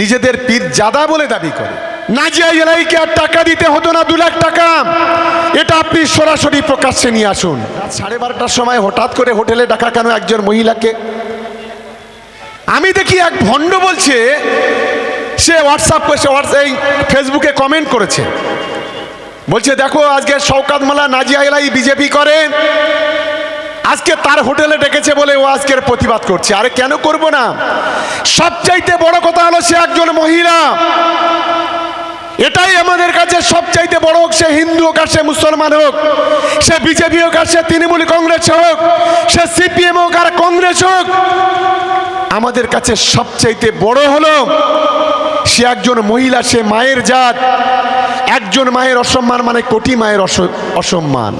নিজেদের পীর জাদা বলে দাবি করে। নাজিয়া এলাইকে আর টাকা দিতে হতো না, দু লাখ টাকা। এটা আপনি সরাসরি প্রকাশ্যে নিয়ে আসুন। সাড়ে বারোটার সময় হঠাৎ করে হোটেলে ডাকা কেন একজন মহিলাকে? আমি দেখি এক ভণ্ড বলছে, সে হোয়াটসঅ্যাপ করেছে হোয়াটস এই ফেসবুকে কমেন্ট করেছে। বলছে, দেখো, আজকে শওকাত মালা নাজিয়া এলাই বিজেপি করে। আজকে তার হোটেলে ডেকেছে বলে ও আজকের প্রতিবাদ করছে। আরে কেন করব না? সবচাইতে বড় কথা হলো সে একজন মহিলা। এটাই আমাদের কাছে সবচাইতে বড় হোক, সে হিন্দু হোক আর সে মুসলমান হোক, সে বিজেপি হোক আর সে তৃণমূল কংগ্রেস হোক, সে সিপিএম হোক আর কংগ্রেস হোক, আমাদের কাছে সবচাইতে বড় হলো সে একজন মহিলা, সে মায়ের জাত। একজন মায়ের অসম্মান মানে কোটি মায়ের অসম্মান।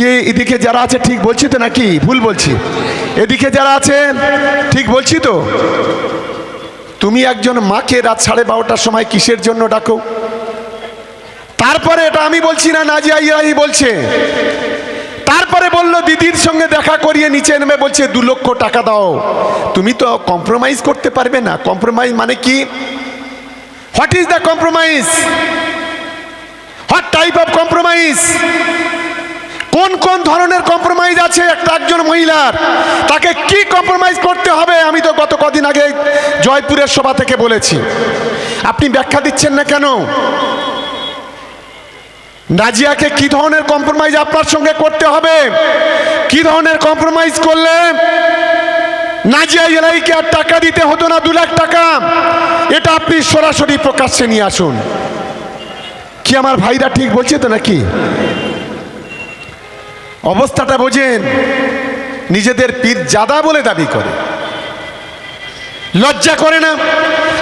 কে এদিকে যারা আছে, ঠিক বলছি তো নাকি? ভুল বলছি। এদিকে যারা আছে, ঠিক বলছি তো? তুমি একজন মাকে রাত সাড়ে বারোটার সময় কিসের জন্য ডাকো? তারপরে এটা আমি বলছি না, নাজিয়া ইরাহি বলছে। তারপরে বলল, দিদির সঙ্গে দেখা করিয়ে নিচে নেমে বলছে, দু লক্ষ টাকা দাও। তুমি তো কম্প্রোমাইজ করতে পারবে না। কম্প্রোমাইজ মানে কি? What is the compromise what type of compromise কোন কোন ধরনের কম্প্রোমাইজ আছে? একটা একজন মহিলার। তাকে কি কম্প্রোমাইজ করতে হবে? আমি তো গত কদিন আগে জয়পুরের সভা থেকে বলেছি। আপনি ব্যাখ্যা দিচ্ছেন না কেন? নাজিয়াকে কি ধরনের কম্প্রোমাইজ আপনার সঙ্গে করতে হবে? কি ধরনের কম্প্রোমাইজ করলে নাজিয়া এলাইকে আর টাকা দিতে হতো না দু লাখ টাকা? এটা আপনি সরাসরি প্রকাশ্যে নিয়ে আসুন। কি আমার ভাইরা ঠিক বলছে তো নাকি? অবস্থাটা বোঝেন, নিজেদের পীর জাদা বলে দাবি করে। লজ্জা করে না?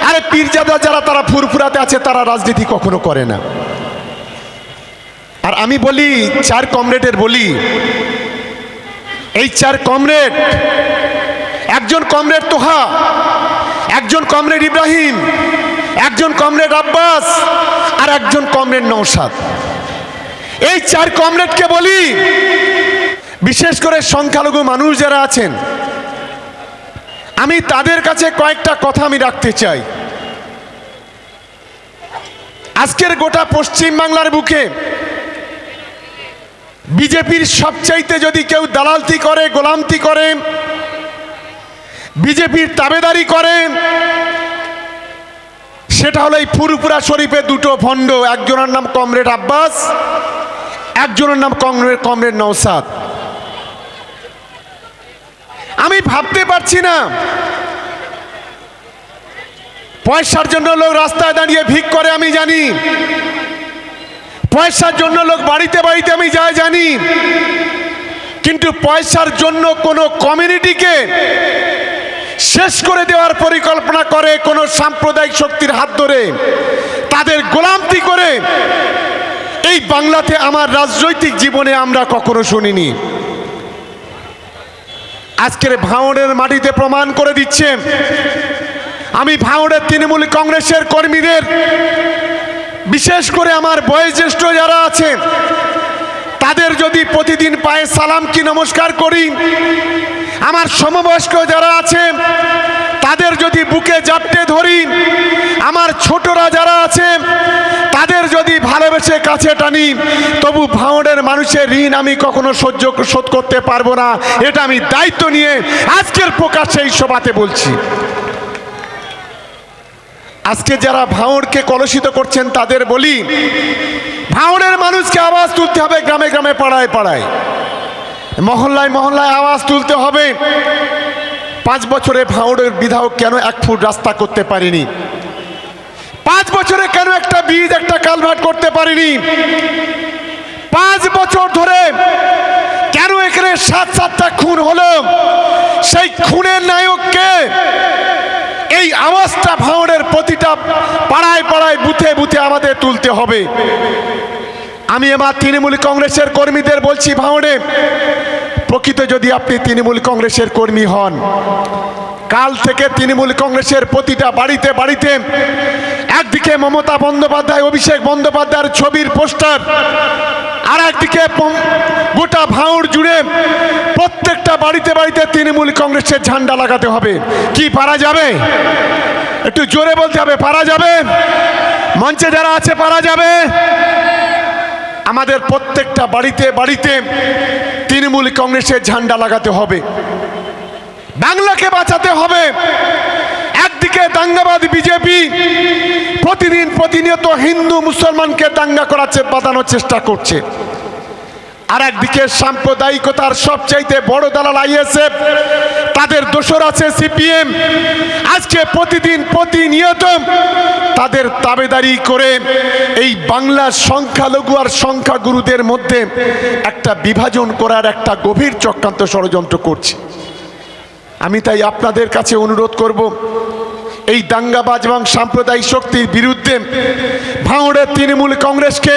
আরে পীরজাদা যারা, তারা ফুরফুরাতে আছে, তারা রাজনীতি কখনো করে না। আর আমি বলি, চার কমরেডের বলি, এই চার কমরেড, একজন কমরেড তোহা, একজন কমরেড ইব্রাহিম, একজন কমরেড আব্বাস, আর একজন কমরেড নৌসাদ এই চার কমরেডকে বলি, বিশেষ করে সংখ্যালঘু মানুষ যারা আছেন, আমি তাদের কাছে কয়েকটা কথা আমি রাখতে চাই। আজকের গোটা পশ্চিম বাংলার বুকে বিজেপির সবচাইতে যদি কেউ দালালতি করে, গোলামতি করে, বিজেপির তাবেদারি করে, সেটা হলো এই ফুরপুরা শরীফে দুটো ভণ্ড, একজনের নাম কমরেড আব্বাস একজনের নাম কমরেড কমরেড নৌসাদ আমি ভাবতে পারছি না। পয়সার জন্য লোক রাস্তায় দাঁড়িয়ে ভিক করে আমি জানি। পয়সার জন্য লোক বাড়িতে বাড়িতে আমি যাই জানি। কিন্তু পয়সার জন্য কোনো কমিউনিটিকে শেষ করে দেওয়ার পরিকল্পনা করে কোনো সাম্প্রদায়িক শক্তির হাত ধরে, তাদের গোলামতি করে এই বাংলাতে আমার রাজনৈতিক জীবনে আমরা কখনো শুনিনি। আজকের ভাঙড়ের মাটিতে প্রমাণ করে দিচ্ছে আমি ভাঙড়ের তৃণমূল কংগ্রেসের কর্মীদের, বিশেষ করে আমার বয়োজ্যেষ্ঠ যারা আছে তাদের যদি প্রতিদিন পায়ে সালাম কি নমস্কার করি, আমার সমবয়স্ক যারা আছে তাদের যদি বুকে জাপটে ধরি, আমার ছোটরা যারা আছে যদি ভালোবেসে কাছে টানি, তবু ভাঙড়ের মানুষের ঋণ আমি কখনো সহ্য শোধ করতে পারব না। এটা আমি দায়িত্ব নিয়ে আজকের প্রকাশ্যে এই সভাতে বলছি। আজকে যারা ভাঙড়কে কলুষিত করছেন, তাদের বলি ভাঙড়ের মানুষকে আওয়াজ তুলতে হবে গ্রামে গ্রামে, পাড়ায় পাড়ায়। মহল্লায় মহল্লায় আওয়াজ তুলতে হবে। পাঁচ বছরে ভাঙড়ের বিধায়ক কেন এক ফুট রাস্তা করতে পারেনি পাঁচ বছরে কেন একটা বীজ একটা কালভার্ট করতে পারিনি। পাঁচ বছর ধরে কেন এখানে সাত সাতটা খুন হলো? সেই খুনের নায়ককে এই আওয়াজটা ভাঙড়ের প্রতিটা পাড়ায় পাড়ায় বুথে বুথে আমাদের তুলতে হবে। আমি এবার তৃণমূল কংগ্রেসের কর্মীদের বলছি ভাঙড়ে প্রকৃত যদি আপনি তৃণমূল কংগ্রেসের কর্মী হন কাল থেকে তৃণমূল কংগ্রেসের প্রতিটা বাড়িতে বাড়িতে একদিকে মমতা বন্দ্যোপাধ্যায়, অভিষেক বন্দ্যোপাধ্যায়ের ছবির পোস্টার, আর একদিকে গোটা ভাঙড় জুড়ে প্রত্যেকটা বাড়িতে বাড়িতে তৃণমূল কংগ্রেসের ঝান্ডা লাগাতে হবে। কি পারা যাবে? একটু জোরে বলতে হবে, পারা যাবে? মঞ্চে যারা আছে, পারা যাবে? আমাদের প্রত্যেকটা বাড়িতে বাড়িতে তৃণমূল কংগ্রেসের ঝান্ডা লাগাতে হবে। বাংলাকে বাঁচাতে হবে। একদিকে দাঙ্গাবাদ বিজেপি, প্রতিদিন প্রতিনিয়ত হিন্দু, মুসলমানকে দাঙ্গা করার বাঁধানোর চেষ্টা করছে। আর একদিকে সাম্প্রদায়িকতার সবচাইতে বড় দালাল আইএসএফ, তাদের দোসর আছে সিপিএম। আজকে প্রতিদিন প্রতিনিয়ত তাদের তাবেদারি করে এই বাংলার সংখ্যালঘু আর সংখ্যাগুরুদের মধ্যে একটা বিভাজন করার একটা গভীর চক্রান্ত ষড়যন্ত্র করছে। আমি তাই আপনাদের কাছে অনুরোধ করব, এই দাঙ্গাবাজ এবং সাম্প্রদায়িক শক্তির বিরুদ্ধে ভাঙড়ের তৃণমূল কংগ্রেসকে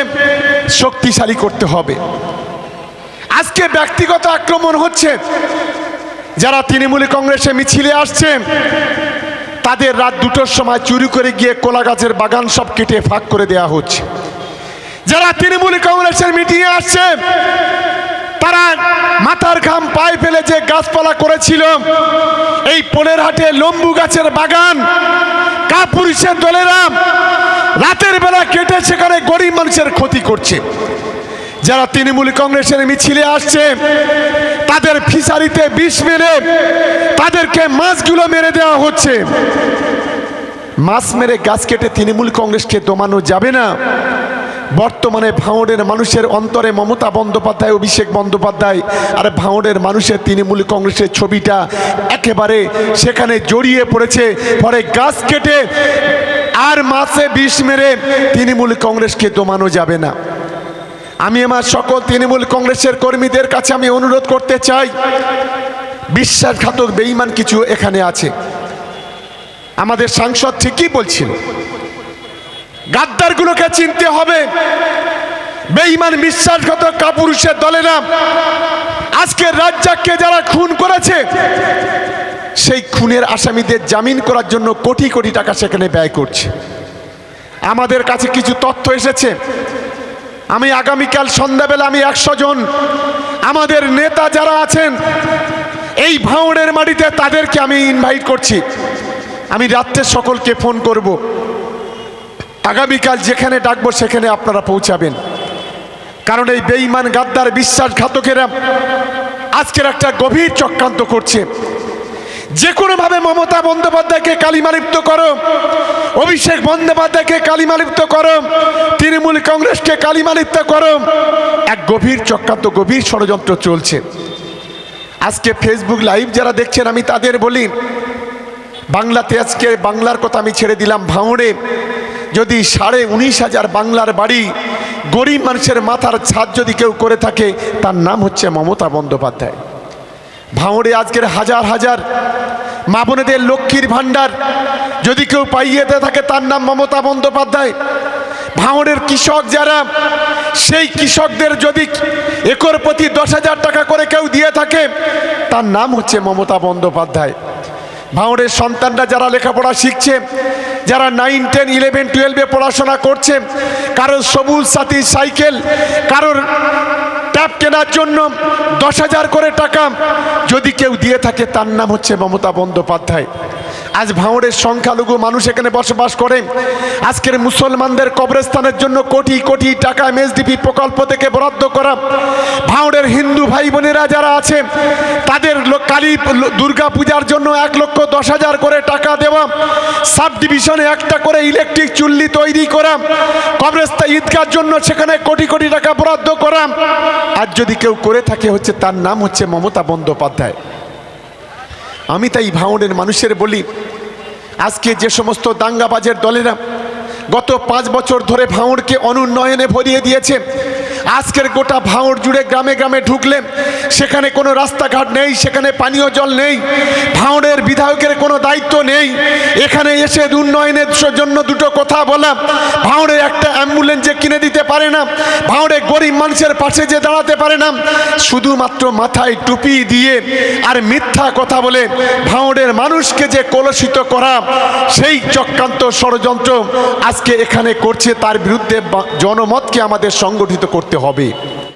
শক্তিশালী করতে হবে। আজকে ব্যক্তিগত আক্রমণ হচ্ছে, যারা তৃণমূল কংগ্রেসে মিছিলে আসছে, তাদের রাত দুটোর সময় চুরি করে গিয়ে কোলা গাছের বাগান সব কেটে ফাঁক করে দেয়া হচ্ছে। যারা তৃণমূল কংগ্রেসের মিটিংয়ে আসছে তারা মাথার ঘাম পায়ে ফেলে যে গাছপালা করেছিল এই পোলের হাটে লম্বু গাছের বাগান, কাপুরুষের দলেরা রাতের বেলা কেটে সেখানে গরিব মানুষের ক্ষতি করছে। যারা তৃণমূল কংগ্রেসের মিছিলে আসছে, তাদের ফিসারিতে বিষ মেরে তাদেরকে মাছগুলো মেরে দেওয়া হচ্ছে। মাছ মেরে গাছ কেটে তৃণমূল কংগ্রেসকে দমানো যাবে না। বর্তমানে ভাঙড়ের মানুষের অন্তরে মমতা বন্দ্যোপাধ্যায়, অভিষেক বন্দ্যোপাধ্যায় আর ভাঙড়ের মানুষের তৃণমূল কংগ্রেসের ছবিটা একেবারে সেখানে জড়িয়ে পড়েছে। পরে গাছ কেটে আর মাসে বিষ মেরে তৃণমূল কংগ্রেসকে দমানো যাবে না। আমি আমার সকল তৃণমূল কংগ্রেসের কর্মীদের কাছে আমি অনুরোধ করতে চাই, বিশ্বাসঘাতক বেঈমান কিছু এখানে আছে। আমাদের সাংসদ ঠিকই বলছিল গাদ্দারগুলোকে চিনতে হবে। বেঈমান বিশ্বাসগত কাপুরুষের দলেরা আজকে রাজ্জাককে যারা খুন করেছে, সেই খুনের আসামিদের জামিন করার জন্য কোটি কোটি টাকা সেখানে ব্যয় করছে। আমাদের কাছে কিছু তথ্য এসেছে। আমি আগামীকাল সন্ধ্যাবেলা আমি একশো জন আমাদের নেতা যারা আছেন, এই ভাঁড়ের মাটিতে তাদেরকে আমি ইনভাইট করছি। আমি রাত্রে সকলকে ফোন করব। আগামীকাল যেখানে ডাকবো, সেখানে আপনারা পৌঁছাবেন। কারণ এই বেঈমান গাদ্দার বিশ্বাসঘাতকেরা আজকের একটা গভীর চক্রান্ত করছে। যে কোনোভাবে মমতা বন্দ্যোপাধ্যায়কে কালিমালিপ্ত করো, অভিষেক বন্দ্যোপাধ্যায়কে কালিমালিপ্ত করো, তৃণমূল কংগ্রেসকে কালিমালিপ্ত করো, এক গভীর চক্রান্ত, গভীর ষড়যন্ত্র চলছে। আজকে ফেসবুক লাইভ যারা দেখছেন, আমি তাদের বলি, বাংলাতে আজকে বাংলার কথা আমি ছেড়ে দিলাম, ভাঙড়ে যদি সাড়ে উনিশ হাজার বাংলার বাড়ি গরিব মানুষের মাথার ছাদ যদি কেউ করে থাকে, তার নাম হচ্ছে মমতা বন্দ্যোপাধ্যায়। ভাঙড়ে আজকের হাজার হাজার মা বোনেদের লক্ষ্মীর ভাণ্ডার যদি কেউ পাইয়ে দিয়ে থাকে, তার নাম মমতা বন্দ্যোপাধ্যায়। ভাঙড়ের কৃষক যারা, সেই কৃষকদের যদি একর প্রতি দশ হাজার টাকা করে কেউ দিয়ে থাকে, তার নাম হচ্ছে মমতা বন্দ্যোপাধ্যায়। ভাঙড়ের সন্তানরা যারা লেখাপড়া শিখছে, যারা নাইন টেন ইলেভেন টুয়েলভে পড়াশোনা করছে, কারোর সবুজ সাথী সাইকেল, কারোর ট্যাব কেনার জন্য দশ হাজার করে টাকা, যদি কেউ দিয়ে থাকে, তার নাম হচ্ছে মমতা বন্দ্যোপাধ্যায়। আজ ভাঙড়ের সংখ্যালঘু মানুষ এখানে বসবাস করে। আজকের মুসলমানদের কবরস্থানের জন্য কোটি কোটি টাকা এমএসডিপি প্রকল্প থেকে বরাদ্দ করা। ভাঙড়ের হিন্দু ভাই বোনেরা যারা আছে, তাদের কালী দুর্গা পূজার জন্য এক লক্ষ দশ হাজার করে টাকা দেওয়া। সাব ডিভিশনে একটা করে ইলেকট্রিক চুল্লি তৈরি করা। কবরস্থান ঈদগার জন্য সেখানে কোটি কোটি টাকা বরাদ্দ করা। আর যদি কেউ করে থাকে, হচ্ছে তার নাম হচ্ছে মমতা বন্দ্যোপাধ্যায়। আমি তাই ভাঙনের মানুষের বলি, আজকে যে সমস্ত দাঙ্গাবাজের দলেরা গত পাঁচ বছর ধরে ভাঙড়কে অনুন্নয়নে ভরিয়ে দিয়েছে আজকের গোটা ভাঙড় জুড়ে গ্রামে গ্রামে ঢুকলেন সেখানে কোনো রাস্তাঘাট নেই, সেখানে পানীয় জল নেই, ভাঙড়ের বিধায়কের কোনো দায়িত্ব নেই। এখানে এসে উন্নয়নের জন্য দুটো কথা বলা ভাঙড়ে একটা অ্যাম্বুলেন্স যে কিনে দিতে পারে না, ভাঙড়ে গরিব মানুষের পাশে যে দাঁড়াতে পারে না, শুধুমাত্র মাথায় টুপি দিয়ে আর মিথ্যা কথা বলে ভাঙড়ের মানুষকে যে কলুষিত করা, সেই চক্রান্ত ষড়যন্ত্র আজকে এখানে করছে। তার বিরুদ্ধে জনমতকে আমাদের সংগঠিত করতে হবে।